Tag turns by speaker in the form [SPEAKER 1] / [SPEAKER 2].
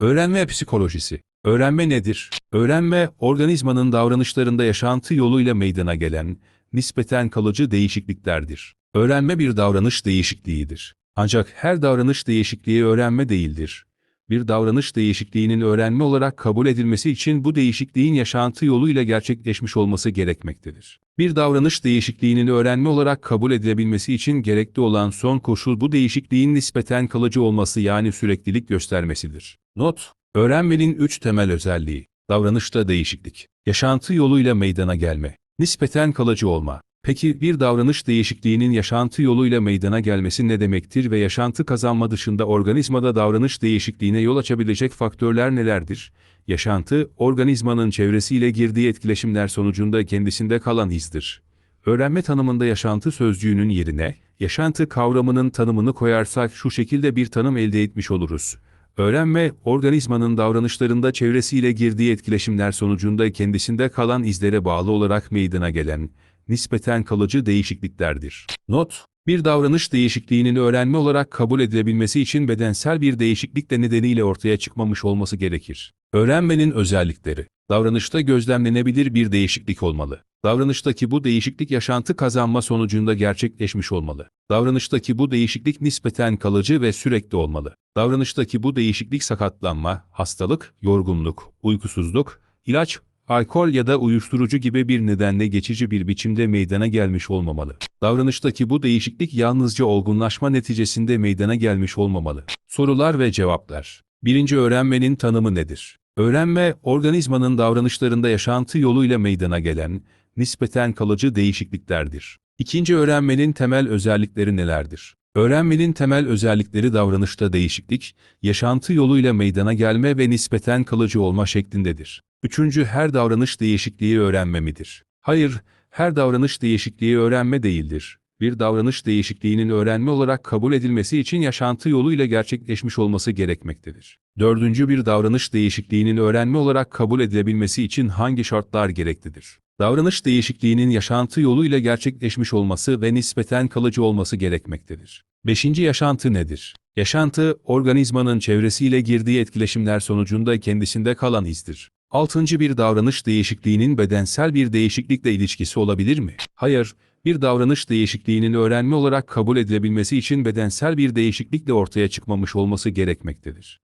[SPEAKER 1] Öğrenme psikolojisi. Öğrenme nedir? Öğrenme, organizmanın davranışlarında yaşantı yoluyla meydana gelen, nispeten kalıcı değişikliklerdir. Öğrenme bir davranış değişikliğidir. Ancak her davranış değişikliği öğrenme değildir. Bir davranış değişikliğinin öğrenme olarak kabul edilmesi için bu değişikliğin yaşantı yoluyla gerçekleşmiş olması gerekmektedir. Bir davranış değişikliğinin öğrenme olarak kabul edilebilmesi için gerekli olan son koşul bu değişikliğin nispeten kalıcı olması yani süreklilik göstermesidir. Not: Öğrenmenin üç temel özelliği: davranışta değişiklik, yaşantı yoluyla meydana gelme, nispeten kalıcı olma. Peki bir davranış değişikliğinin yaşantı yoluyla meydana gelmesi ne demektir ve yaşantı kazanma dışında organizmada davranış değişikliğine yol açabilecek faktörler nelerdir? Yaşantı, organizmanın çevresiyle girdiği etkileşimler sonucunda kendisinde kalan izdir. Öğrenme tanımında yaşantı sözcüğünün yerine, yaşantı kavramının tanımını koyarsak şu şekilde bir tanım elde etmiş oluruz. Öğrenme, organizmanın davranışlarında çevresiyle girdiği etkileşimler sonucunda kendisinde kalan izlere bağlı olarak meydana gelen, nispeten kalıcı değişikliklerdir. Not: Bir davranış değişikliğinin öğrenme olarak kabul edilebilmesi için bedensel bir değişiklik de nedeniyle ortaya çıkmamış olması gerekir. Öğrenmenin özellikleri Davranışta gözlemlenebilir bir değişiklik olmalı. Davranıştaki bu değişiklik yaşantı kazanma sonucunda gerçekleşmiş olmalı. Davranıştaki bu değişiklik nispeten kalıcı ve sürekli olmalı. Davranıştaki bu değişiklik sakatlanma, hastalık, yorgunluk, uykusuzluk, ilaç, alkol ya da uyuşturucu gibi bir nedenle geçici bir biçimde meydana gelmiş olmamalı. Davranıştaki bu değişiklik yalnızca olgunlaşma neticesinde meydana gelmiş olmamalı. Sorular ve cevaplar. Birinci öğrenmenin tanımı nedir? Öğrenme, organizmanın davranışlarında yaşantı yoluyla meydana gelen, nispeten kalıcı değişikliklerdir. İkinci öğrenmenin temel özellikleri nelerdir? Öğrenmenin temel özellikleri davranışta değişiklik, yaşantı yoluyla meydana gelme ve nispeten kalıcı olma şeklindedir. Üçüncü her davranış değişikliği öğrenme midir? Hayır, her davranış değişikliği öğrenme değildir. Bir davranış değişikliğinin öğrenme olarak kabul edilmesi için yaşantı yoluyla gerçekleşmiş olması gerekmektedir. Dördüncü bir davranış değişikliğinin öğrenme olarak kabul edilebilmesi için hangi şartlar gereklidir? Davranış değişikliğinin yaşantı yoluyla gerçekleşmiş olması ve nispeten kalıcı olması gerekmektedir. Beşinci yaşantı nedir? Yaşantı, organizmanın çevresiyle girdiği etkileşimler sonucunda kendisinde kalan izdir. Altıncı bir davranış değişikliğinin bedensel bir değişiklikle ilişkisi olabilir mi? Hayır, bir davranış değişikliğinin öğrenme olarak kabul edilebilmesi için bedensel bir değişiklikle ortaya çıkmamış olması gerekmektedir.